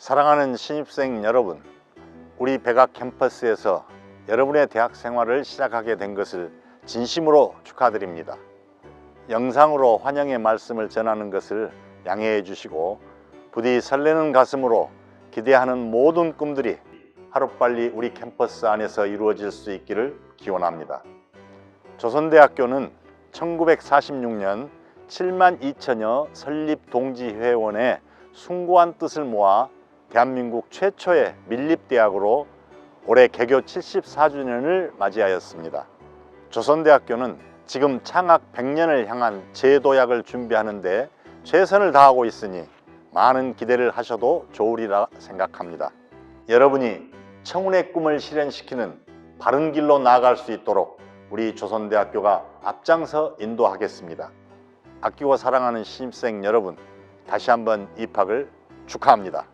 사랑하는 신입생 여러분, 우리 백악 캠퍼스에서 여러분의 대학 생활을 시작하게 된 것을 진심으로 축하드립니다. 영상으로 환영의 말씀을 전하는 것을 양해해 주시고 부디 설레는 가슴으로 기대하는 모든 꿈들이 하루빨리 우리 캠퍼스 안에서 이루어질 수 있기를 기원합니다. 조선대학교는 1946년 7만 2천여 설립 동지 회원의 숭고한 뜻을 모아 대한민국 최초의 밀립대학으로 올해 개교 74주년을 맞이하였습니다. 조선대학교는 지금 창학 100년을 향한 제도약을 준비하는 데 최선을 다하고 있으니 많은 기대를 하셔도 좋으리라 생각합니다. 여러분이 청운의 꿈을 실현시키는 바른 길로 나아갈 수 있도록 우리 조선대학교가 앞장서 인도하겠습니다. 아끼고 사랑하는 신입생 여러분, 다시 한번 입학을 축하합니다.